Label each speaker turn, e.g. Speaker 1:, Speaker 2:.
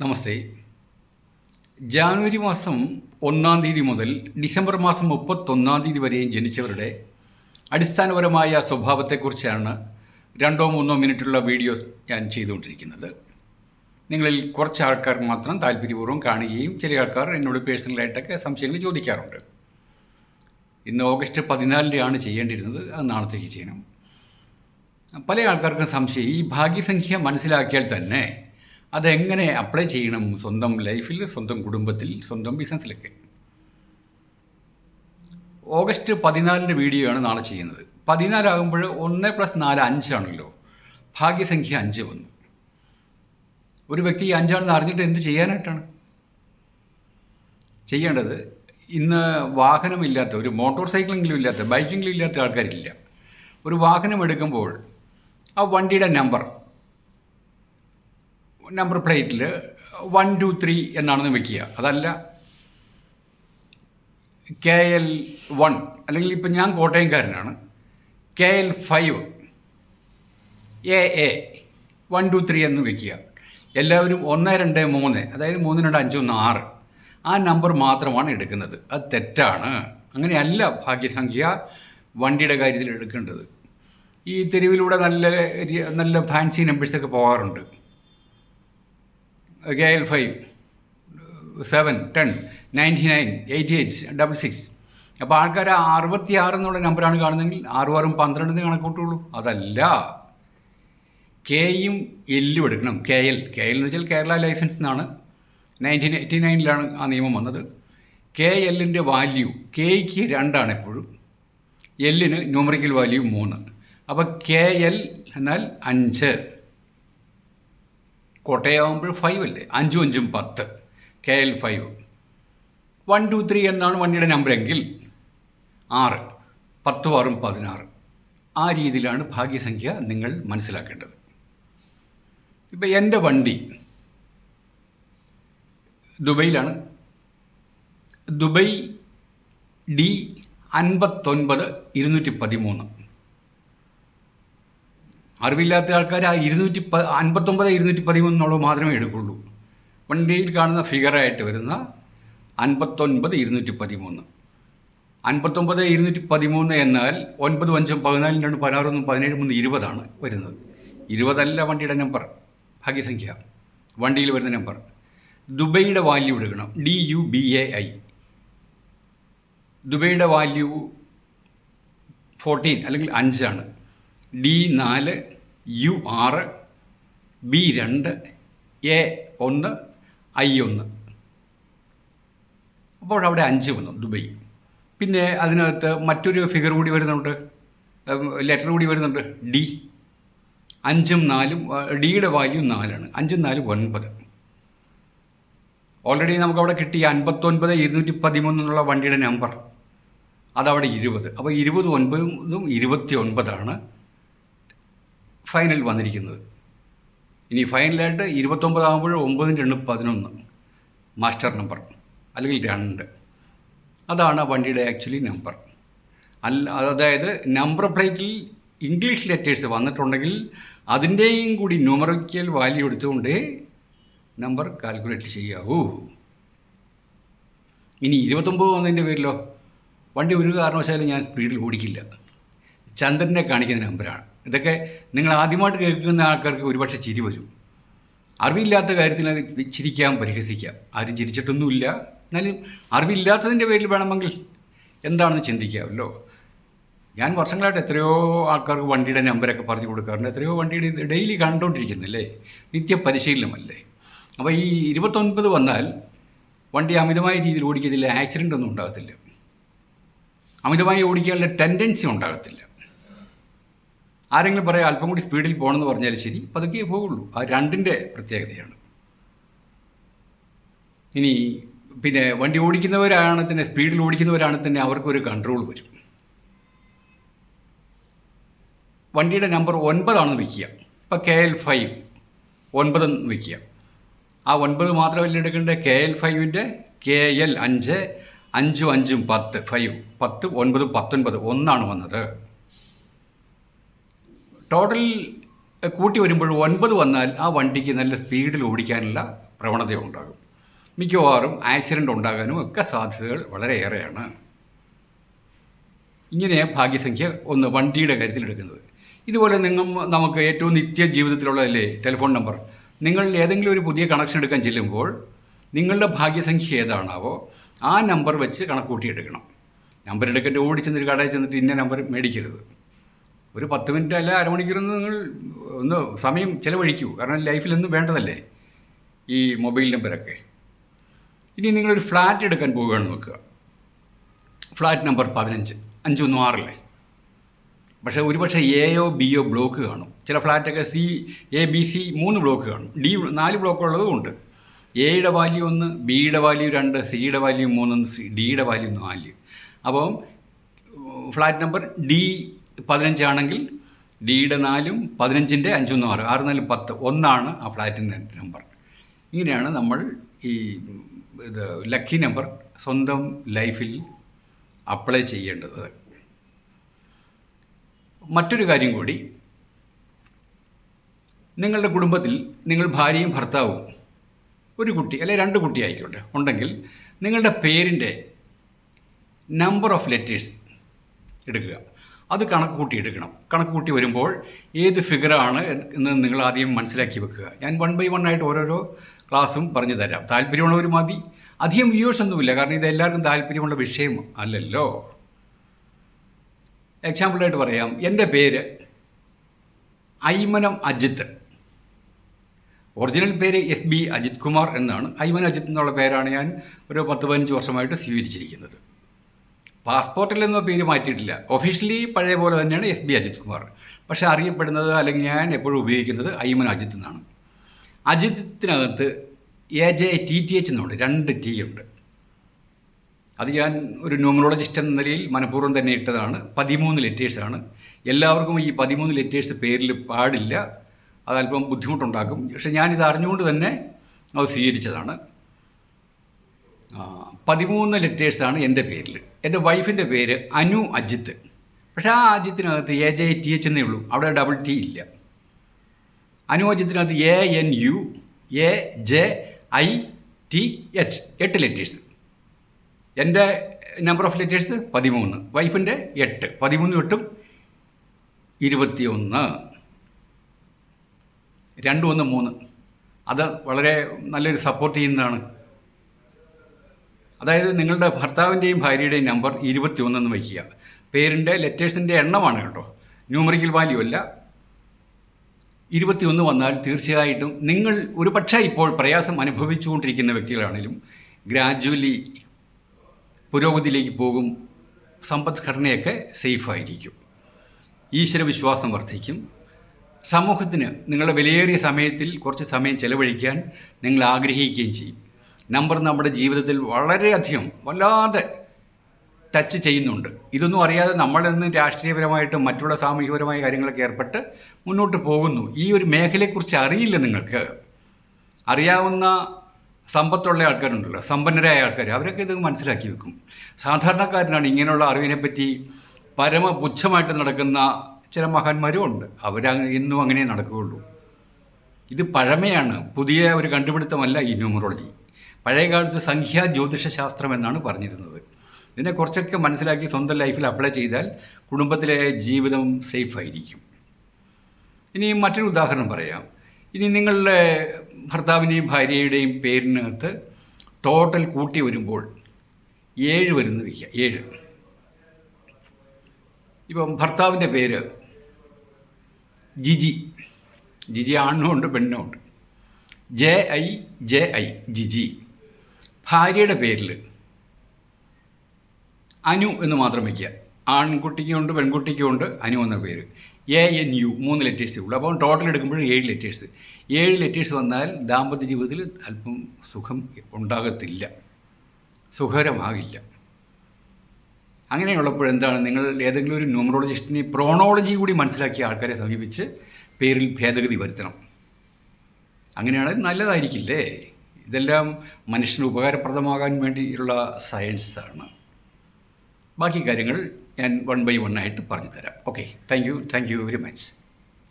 Speaker 1: നമസ്തേ. ജാനുവരി മാസം ഒന്നാം തീയതി മുതൽ ഡിസംബർ മാസം മുപ്പത്തൊന്നാം തീയതി വരെയും ജനിച്ചവരുടെ അടിസ്ഥാനപരമായ സ്വഭാവത്തെക്കുറിച്ചാണ് രണ്ടോ മൂന്നോ മിനിറ്റുള്ള വീഡിയോസ് ഞാൻ ചെയ്തുകൊണ്ടിരിക്കുന്നത്. നിങ്ങളിൽ കുറച്ച് ആൾക്കാർ മാത്രം താല്പര്യപൂർവം കാണുകയും ചില ആൾക്കാർ എന്നോട് പേഴ്സണലായിട്ടൊക്കെ സംശയങ്ങൾ ചോദിക്കാറുണ്ട്. ഇന്ന് ഓഗസ്റ്റ് പതിനാലിന്റെയാണ് ചെയ്യേണ്ടിയിരുന്നത് അത് നാളത്തേക്ക് ചെയ്യണം പല ആൾക്കാർക്കും സംശയം ഈ ഭാഗ്യസംഖ്യ മനസ്സിലാക്കിയാൽ തന്നെ അതെങ്ങനെ അപ്ലൈ ചെയ്യണം? സ്വന്തം ലൈഫിൽ സ്വന്തം കുടുംബത്തിൽ സ്വന്തം ബിസിനസ്സിലൊക്കെ. ഓഗസ്റ്റ് പതിനാലിന്റെ വീഡിയോ ആണ് നാളെ ചെയ്യുന്നത്. പതിനാലാകുമ്പോൾ ഒന്ന് പ്ലസ് നാല് അഞ്ചാണല്ലോ ഭാഗ്യസംഖ്യ അഞ്ച് വന്നു. ഒരു വ്യക്തി ഈ അഞ്ചാണെന്ന് അറിഞ്ഞിട്ട് എന്ത് ചെയ്യാനായിട്ടാണ്? ചെയ്യേണ്ടത് ഇന്ന് വാഹനമില്ലാത്ത ഒരു മോട്ടോർ സൈക്കിളെങ്കിലും ഇല്ലാത്ത ബൈക്കെങ്കിലും ഇല്ലാത്ത ആൾക്കാരില്ല. ഒരു വാഹനം എടുക്കുമ്പോൾ ആ വണ്ടിയുടെ നമ്പർ നമ്പർ പ്ലേറ്റിൽ വൺ ടു ത്രീ എന്നാണെന്ന് വെക്കുക. അതല്ല കെ എൽ വൺ അല്ലെങ്കിൽ ഇപ്പം ഞാൻ കോട്ടയംകാരനാണ്. K L five A A one two three എന്ന് വെക്കുക. എല്ലാവരും ഒന്ന് രണ്ട് മൂന്ന് അതായത് മൂന്ന് രണ്ട് അഞ്ച് ഒന്ന് ആറ്. ആ നമ്പർ മാത്രമാണ് എടുക്കുന്നത്. അത് തെറ്റാണ്. അങ്ങനെയല്ല ഭാഗ്യസംഖ്യ വണ്ടിയുടെ കാര്യത്തിൽ എടുക്കേണ്ടത്. ഈ തെരുവിലൂടെ നല്ല നല്ല ഫാൻസി നമ്പേഴ്സൊക്കെ പോകാറുണ്ട്. L five seven ten ninety nine eighty eight double six അപ്പോൾ ആൾക്കാർ അറുപത്തി ആറ് എന്നുള്ള നമ്പറാണ് കാണുന്നതെങ്കിൽ ആറും ആറും പന്ത്രണ്ടെന്ന് കണക്കൂട്ടുള്ളൂ. അതല്ല. കെയും എല്ലും എടുക്കണം. കെ എൽ കെ എൽ എന്ന് വെച്ചാൽ കേരള ലൈസൻസ് എന്നാണ്. നയന്റീൻ എയ്റ്റി നയനിലാണ് ആ നിയമം വന്നത്. കെ എല്ലിന്റെ വാല്യൂ കെയ്ക്ക് രണ്ടാണ് എപ്പോഴും. എല്ലിന് ന്യൂമറിക്കൽ വാല്യൂ മൂന്ന്. അപ്പോൾ കെ എൽ എന്നാൽ അഞ്ച്. കോട്ടയമാകുമ്പോൾ ഫൈവ് അല്ലേ? അഞ്ചും അഞ്ചും പത്ത്. K L five one two three എന്നാണ് വണ്ടിയുടെ നമ്പരെങ്കിൽ ആറ്. പത്തും ആറും പതിനാറ്. ആ രീതിയിലാണ് ഭാഗ്യസംഖ്യ നിങ്ങൾ മനസ്സിലാക്കേണ്ടത്. ഇപ്പം എന്റെ വണ്ടി ദുബൈയിലാണ്. ദുബൈ ഡി അൻപത്തൊൻപത് ഇരുന്നൂറ്റി പതിമൂന്ന്. അറിവില്ലാത്ത ആൾക്കാർ ആ ഇരുന്നൂറ്റി പ അൻപത്തൊമ്പത് ഇരുന്നൂറ്റി പതിമൂന്നുള്ളത് മാത്രമേ എടുക്കുള്ളൂ. വണ്ടിയിൽ കാണുന്ന ഫിഗറായിട്ട് വരുന്ന അൻപത്തൊൻപത് ഇരുന്നൂറ്റി പതിമൂന്ന്. അൻപത്തൊമ്പത് ഇരുന്നൂറ്റി പതിമൂന്ന് എന്നാൽ ഒൻപത് അഞ്ചും പതിനാലും രണ്ട് പതിനാറൊന്നും പതിനേഴ് മൂന്ന് ഇരുപതാണ് വരുന്നത്. ഇരുപതല്ല വണ്ടിയുടെ നമ്പർ ഭാഗ്യസംഖ്യ. വണ്ടിയിൽ വരുന്ന നമ്പർ ദുബൈയുടെ വാല്യൂ എടുക്കണം. D U B A I ദുബൈയുടെ value fourteen അല്ലെങ്കിൽ അഞ്ചാണ്. ഡി നാല് യു ആറ് ബി രണ്ട് എ ഒന്ന് ഐ ഒന്ന്. അപ്പോൾ അവിടെ അഞ്ച് വന്നു ദുബൈ പിന്നെ അതിനകത്ത് മറ്റൊരു ഫിഗർ കൂടി വരുന്നുണ്ട്. ലെറ്റർ കൂടി വരുന്നുണ്ട് ഡി. അഞ്ചും നാലും ഡിയുടെ വാല്യൂ നാലാണ്. അഞ്ചും നാലും ഒൻപത്. ഓൾറെഡി നമുക്കവിടെ കിട്ടിയ അൻപത്തൊൻപത് ഇരുന്നൂറ്റി പതിമൂന്ന് എന്നുള്ള വണ്ടിയുടെ നമ്പർ അതവിടെ ഇരുപത്. അപ്പോൾ ഇരുപത് ഒൻപതും ഇരുപത്തി ഒൻപതാണ് ഫൈനൽ വന്നിരിക്കുന്നത്. ഇനി ഫൈനലായിട്ട് ഇരുപത്തൊമ്പതാകുമ്പോൾ ഒമ്പതിന് രണ്ട് പതിനൊന്ന്. മാസ്റ്റർ നമ്പർ അല്ലെങ്കിൽ രണ്ട്. അതാണ് വണ്ടിയുടെ ആക്ച്വലി നമ്പർ അല്ല അതായത് നമ്പർ പ്ലേറ്റിൽ ഇംഗ്ലീഷ് ലെറ്റേഴ്സ് വന്നിട്ടുണ്ടെങ്കിൽ അതിന്റെയും കൂടി ന്യൂമറിക്കൽ വാല്യൂ എടുത്തുകൊണ്ട് നമ്പർ കാൽക്കുലേറ്റ് ചെയ്യാവൂ. ഇനി ഇരുപത്തൊമ്പത് വന്നതിന്റെ പേരിലോ? വണ്ടി ഒരു കാരണവശാലും ഞാൻ സ്പീഡിൽ ഓടിക്കില്ല. ചന്ദ്രനെ കാണിക്കുന്ന നമ്പറാണ് ഇതൊക്കെ നിങ്ങൾ ആദ്യമായിട്ട് കേൾക്കുന്ന ആൾക്കാർക്ക് ഒരുപക്ഷെ ചിരി വരും. അറിവില്ലാത്ത കാര്യത്തിൽ അത് ചിരിക്കാം പരിഹസിക്കാം. ആരും ചിരിച്ചിട്ടൊന്നുമില്ല. എന്നാലും അറിവില്ലാത്തതിന്റെ പേരിൽ വേണമെങ്കിൽ എന്താണെന്ന് ചിന്തിക്കാമല്ലോ. ഞാൻ വർഷങ്ങളായിട്ട് എത്രയോ ആൾക്കാർക്ക് വണ്ടിയുടെ നമ്പരൊക്കെ പറഞ്ഞു കൊടുക്കാറുണ്ട്. എത്രയോ വണ്ടിയുടെ ഡെയിലി കണ്ടുകൊണ്ടിരിക്കുന്നില്ലേ നിത്യ പരിശീലനമല്ലേ അപ്പോൾ ഈ ഇരുപത്തൊൻപത് വന്നാൽ വണ്ടി അമിതമായ രീതിയിൽ ഓടിക്കത്തില്ല ആക്സിഡന്റ് ഒന്നും ഉണ്ടാകത്തില്ല. അമിതമായി ഓടിക്കാനുള്ള ടെൻഡൻസി ഉണ്ടാകത്തില്ല. ആരെങ്കിലും പറയാം അല്പം കൂടി സ്പീഡിൽ പോകണമെന്ന് പറഞ്ഞാൽ ശരി. പതുക്കെ പോകുള്ളൂ. ആ രണ്ടിന്റെ പ്രത്യേകതയാണ്. ഇനി പിന്നെ വണ്ടി ഓടിക്കുന്നവരാണ് തന്നെ സ്പീഡിൽ ഓടിക്കുന്നവരാണ് തന്നെ അവർക്കൊരു കൺട്രോൾ വരും. വണ്ടിയുടെ നമ്പർ ഒൻപതാണെന്ന് വയ്ക്കുക ഇപ്പോൾ കെ എൽ ഫൈവ് ഒൻപതെന്ന് വയ്ക്കുക ആ ഒൻപത് മാത്രമല്ല എടുക്കേണ്ട കെ എൽ ഫൈവിന്റെ കെ എൽ അഞ്ച് അഞ്ചും അഞ്ചും പത്ത് ഫൈവ് പത്ത് ഒൻപത് പത്തൊൻപത് ഒന്നാണ് വന്നത്. ടോട്ടൽ കൂട്ടി വരുമ്പോൾ ഒൻപത് വന്നാൽ ആ വണ്ടിക്ക് നല്ല സ്പീഡിൽ ഓടിക്കാനുള്ള പ്രവണത ഉണ്ടാകും മിക്കവാറും ആക്സിഡന്റ് ഉണ്ടാകാനും ഒക്കെ സാധ്യതകൾ വളരെയേറെയാണ്. ഇങ്ങനെ ഭാഗ്യസംഖ്യ ഒന്ന് വണ്ടിയുടെ കാര്യത്തിൽ എടുക്കുന്നത്. ഇതുപോലെ നിങ്ങൾ നമുക്ക് ഏറ്റവും നിത്യ ജീവിതത്തിലുള്ളതല്ലേ ടെലിഫോൺ നമ്പർ? നിങ്ങൾ ഏതെങ്കിലും ഒരു പുതിയ കണക്ഷൻ എടുക്കാൻ ചെല്ലുമ്പോൾ നിങ്ങളുടെ ഭാഗ്യസംഖ്യ ഏതാണാവോ ആ നമ്പർ വെച്ച് കണക്കൂട്ടി എടുക്കണം നമ്പർ എടുക്കേണ്ട ഓടി ചെന്നൊരു കടയിൽ ചെന്നിട്ട് ഇന്ന നമ്പർ മേടിക്കരുത്. ഒരു പത്ത് മിനിറ്റ് അല്ല അരമണിക്കൂറൊന്ന് നിങ്ങൾ ഒന്ന് സമയം ചിലവഴിക്കൂ. കാരണം ലൈഫിലൊന്നും വേണ്ടതല്ലേ ഈ മൊബൈൽ നമ്പരൊക്കെ ഇനി നിങ്ങളൊരു ഫ്ലാറ്റ് എടുക്കാൻ പോവുകയാണ് നോക്കുക. ഫ്ലാറ്റ് നമ്പർ പതിനഞ്ച്. അഞ്ചൊന്നും ആറില്ലേ? പക്ഷേ ഒരുപക്ഷെ എയോ ബിയോ ബ്ലോക്ക് കാണും. ചില ഫ്ലാറ്റൊക്കെ സി എ ബി സി മൂന്ന് ബ്ലോക്ക് കാണും. ഡി നാല് ബ്ലോക്ക് ഉള്ളതും ഉണ്ട്. എയുടെ വാല്യൂ ഒന്ന് ബിയുടെ വാല്യൂ രണ്ട് സിയുടെ വാല്യൂ മൂന്ന് ഡിയുടെ വാല്യൂ നാല്. അപ്പം ഫ്ലാറ്റ് നമ്പർ ഡി പതിനഞ്ചാണെങ്കിൽ ഡിയുടെ നാലും പതിനഞ്ചിന്റെ അഞ്ചും ആറ്. ആറ് നാലും പത്ത്. ഒന്നാണ് ആ ഫ്ലാറ്റിന്റെ നമ്പർ. ഇങ്ങനെയാണ് നമ്മൾ ഈ ഇത് ലക്കി നമ്പർ സ്വന്തം ലൈഫിൽ അപ്ലൈ ചെയ്യേണ്ടത്. മറ്റൊരു കാര്യം കൂടി. നിങ്ങളുടെ കുടുംബത്തിൽ നിങ്ങൾ ഭാര്യയും ഭർത്താവും ഒരു കുട്ടി അല്ലെ രണ്ട് കുട്ടി ആയിക്കോട്ടെ. ഉണ്ടെങ്കിൽ നിങ്ങളുടെ പേരിന്റെ നമ്പർ ഓഫ് ലെറ്റേഴ്സ് എടുക്കുക. അത് കണക്ക് കൂട്ടി എടുക്കണം കണക്ക് കൂട്ടി വരുമ്പോൾ ഏത് ഫിഗറാണ് എന്ന് നിങ്ങൾ ആദ്യം മനസ്സിലാക്കി വെക്കുക. ഞാൻ വൺ ബൈ വൺ ആയിട്ട് ഓരോരോ ക്ലാസ്സും പറഞ്ഞു തരാം. താല്പര്യമുള്ളവർ മതി. അധികം വ്യൂവേഴ്സ് ഒന്നുമില്ല. കാരണം ഇത് എല്ലാവർക്കും താല്പര്യമുള്ള വിഷയം അല്ലല്ലോ. എക്സാമ്പിളായിട്ട് പറയാം. എന്റെ പേര് ഐമനം അജിത്ത്. ഒറിജിനൽ പേര് എസ് ബി അജിത് കുമാർ എന്നാണ്. ഐമൻ അജിത് എന്നുള്ള പേരാണ് ഞാൻ ഒരു പത്ത് പതിനഞ്ച് വർഷമായിട്ട് സ്വീകരിച്ചിരിക്കുന്നത്. പാസ്പോർട്ടിൽ ഒന്നും പേര് മാറ്റിയിട്ടില്ല. ഒഫീഷ്യലി പഴയ പോലെ തന്നെയാണ് എസ് ബി അജിത് കുമാർ പക്ഷേ അറിയപ്പെടുന്നത് അല്ലെങ്കിൽ ഞാൻ എപ്പോഴും ഉപയോഗിക്കുന്നത് ഐമൻ അജിത് എന്നാണ്. അജിത്തിനകത്ത് A J T T H എന്നുണ്ട്. രണ്ട് ടി ഉണ്ട്. അത് ഞാൻ ഒരു ന്യൂമറോളജിസ്റ്റ് എന്ന നിലയിൽ മനഃപൂർവം തന്നെ ഇട്ടതാണ്. പതിമൂന്ന് ലെറ്റേഴ്സാണ് എല്ലാവർക്കും ഈ പതിമൂന്ന് ലെറ്റേഴ്സ് പേരിൽ പാടില്ല. അതല്പം ബുദ്ധിമുട്ടുണ്ടാക്കും. പക്ഷെ ഞാനിത് അറിഞ്ഞുകൊണ്ട് തന്നെ അത് സ്വീകരിച്ചതാണ്. പതിമൂന്ന് ലെറ്റേഴ്സാണ് എന്റെ പേരിൽ. എന്റെ വൈഫിന്റെ പേര് അനു അജിത്ത്. പക്ഷേ ആ അജിത്തിനകത്ത് എ ജെ ടി എച്ച് എന്നേ ഉള്ളൂ. അവിടെ ഡബിൾ ടി ഇല്ല. Anu അജിത്തിനകത്ത് A N U A J I T H എട്ട് ലെറ്റേഴ്സ് എന്റെ നമ്പർ ഓഫ് ലെറ്റേഴ്സ് പതിമൂന്ന്. വൈഫിന്റെ എട്ട്. പതിമൂന്ന് എട്ടും ഇരുപത്തിയൊന്ന്. രണ്ടും ഒന്ന് മൂന്ന്. അത് വളരെ നല്ലൊരു സപ്പോർട്ട് ചെയ്യുന്നതാണ്. അതായത് നിങ്ങളുടെ ഭർത്താവിന്റെയും ഭാര്യയുടെയും നമ്പർ ഇരുപത്തി ഒന്നെന്ന് വയ്ക്കുക. പേരിന്റെ ലെറ്റേഴ്സിന്റെ എണ്ണമാണ് കേട്ടോ. ന്യൂമറിക്കൽ വാല്യൂ അല്ല. ഇരുപത്തിയൊന്ന് വന്നാൽ തീർച്ചയായിട്ടും നിങ്ങൾ ഒരു പക്ഷേ ഇപ്പോൾ പ്രയാസം അനുഭവിച്ചുകൊണ്ടിരിക്കുന്ന വ്യക്തികളാണെങ്കിലും ഗ്രാജുവലി പുരോഗതിയിലേക്ക് പോകും സമ്പദ്ഘടനയൊക്കെ സേഫായിരിക്കും ഈശ്വരവിശ്വാസം വർദ്ധിക്കും. സമൂഹത്തിന് നിങ്ങളുടെ വിലയേറിയ സമയത്തിൽ കുറച്ച് സമയം ചെലവഴിക്കാൻ നിങ്ങൾ ആഗ്രഹിക്കുകയും ചെയ്യും. നമ്പർ നമ്മുടെ ജീവിതത്തിൽ വളരെയധികം വല്ലാതെ ടച്ച് ചെയ്യുന്നുണ്ട്. ഇതൊന്നും അറിയാതെ നമ്മളിന്ന് രാഷ്ട്രീയപരമായിട്ടും മറ്റുള്ള സാമൂഹികപരമായ കാര്യങ്ങളൊക്കെ ഏർപ്പെട്ട് മുന്നോട്ട് പോകുന്നു. ഈ ഒരു മേഖലയെക്കുറിച്ച് അറിയില്ല നിങ്ങൾക്ക്. അറിയാവുന്ന സമ്പത്തുള്ള ആൾക്കാരുണ്ടല്ലോ സമ്പന്നരായ ആൾക്കാർ അവരൊക്കെ ഇത് മനസ്സിലാക്കി വെക്കും. സാധാരണക്കാരനാണ് ഇങ്ങനെയുള്ള അറിവിനെപ്പറ്റി പരമപുച്ഛമായിട്ട് നടക്കുന്ന ചില മഹാന്മാരും ഉണ്ട്. അവർ ഇന്നും അങ്ങനെ നടക്കുകയുള്ളൂ. ഇത് പഴമയാണ്. പുതിയ ഒരു കണ്ടുപിടുത്തമല്ല ഈ ന്യൂമറോളജി. പഴയ കാലത്ത് സംഖ്യാ ജ്യോതിഷ ശാസ്ത്രം എന്നാണ് പറഞ്ഞിരുന്നത്. ഇതിനെ കുറച്ചൊക്കെ മനസ്സിലാക്കി സ്വന്തം ലൈഫിൽ അപ്ലൈ ചെയ്താൽ കുടുംബത്തിലെ ജീവിതം സേഫ് ആയിരിക്കും. ഇനി മറ്റൊരു ഉദാഹരണം പറയാം. ഇനി നിങ്ങളുടെ ഭർത്താവിന്റെയും ഭാര്യയുടെയും പേരിനകത്ത് ടോട്ടൽ കൂട്ടി വരുമ്പോൾ ഏഴ് വരുന്ന വയ്ക്കുക. ഏഴ്. ഇപ്പം ഭർത്താവിന്റെ പേര് ജിജി. ജിജി ആണുണ്ട് പെണ്ണുമുണ്ട് J I J I Jiji. ഭാര്യയുടെ പേരിൽ അനു എന്ന് മാത്രം വയ്ക്കുക ആൺകുട്ടിക്കുണ്ട് പെൺകുട്ടിക്കുണ്ട് അനു എന്ന പേര്. എ എൻ യു മൂന്ന് ലെറ്റേഴ്സേ ഉള്ളൂ. അപ്പം ടോട്ടൽ എടുക്കുമ്പോൾ ഏഴ് ലെറ്റേഴ്സ് ഏഴ് ലെറ്റേഴ്സ് വന്നാൽ ദാമ്പത്യ ജീവിതത്തിൽ അല്പം സുഖം ഉണ്ടാകത്തില്ല. സുഖകരമാകില്ല. അങ്ങനെയുള്ളപ്പോൾ എന്താണ്? നിങ്ങൾ ഏതെങ്കിലും ഒരു ന്യൂമറോളജിസ്റ്റിനെ പ്രോണോളജി കൂടി മനസ്സിലാക്കിയ ആൾക്കാരെ സമീപിച്ച് പേരിൽ ഭേദഗതി വരുത്തണം. അങ്ങനെയാണെങ്കിൽ നല്ലതായിരിക്കില്ലേ? ഇതെല്ലാം മനുഷ്യന് ഉപകാരപ്രദമാകാൻ വേണ്ടിയുള്ള സയൻസാണ്. ബാക്കി കാര്യങ്ങൾ ഞാൻ വൺ ബൈ വൺ ആയിട്ട് പറഞ്ഞു തരാം okay thank you thank you very much